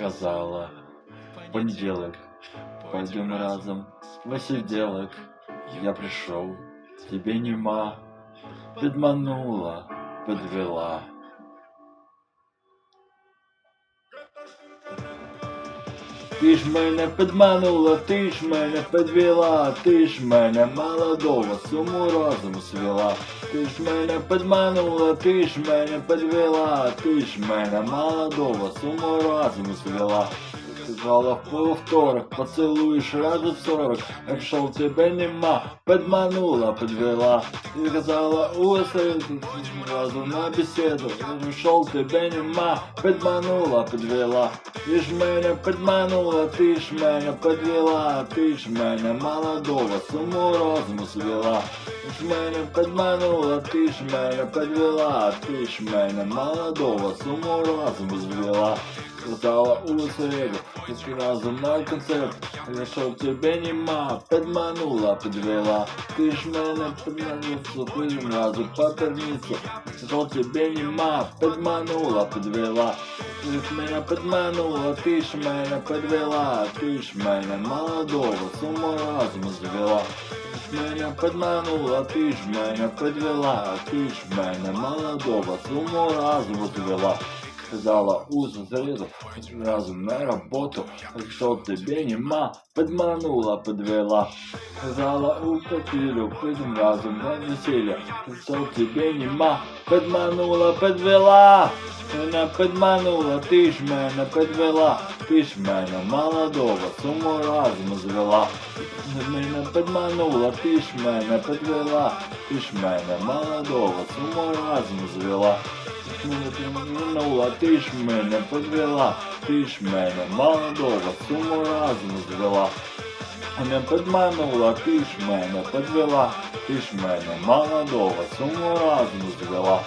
казала, в понеділок пойдем разом. В посиделок. Я пришел, тебе нема, підманула, підвела. Ти ж мене підманула, ти ж мене підвела, ти ж мене молодого суму розум свела. Ти ж мене підманула, ти ж мене підвела, ти ж мене молодого суму розум свела. Сказала повторок, поцілуєш разу сорок, якщо в тебе нема, підманула, підвела. І казала у разу на беседу, якщо тебе нема, підманула, підвела. Ти ж мене підманула, ти ж мене підвела, ти ж мене молодого суму розуму свела. Ти ж мене підманула, ти ж мене підвела, ти ж мене молодого суму розуму звела. Сказала у середу, ти разом на концерт, якщо тебе нема, підманула, підвела. Ти ж мене підманула, пилим разу по перницю, якщо тебе нема, підманула, підвела. Ти ж мене підманула, ти ж мене підвела, ти ж мене молодого суму разуму звела. Мене підманула, ти ж мене підвела, ти ж мене молодого суму разуму звела. Сказала у заряду разом на роботу, якщо тебе нема, підманула, підвела. Сказала у покілю, підем разом на весілля, якщо тебе нема, підманула, підвела. Мене підманула, ти ж мене підвела, ти ж мене молодого суму разом звела. Мене підманула, ти ж мене підвела, ти ж мене молодого суму разом звела. Мене підманула, ти ж мене подвела, ти ж мене молодого суму разом звела. Не підманула, ти ж мене подвела, ти ж мене молодого суму разом звела.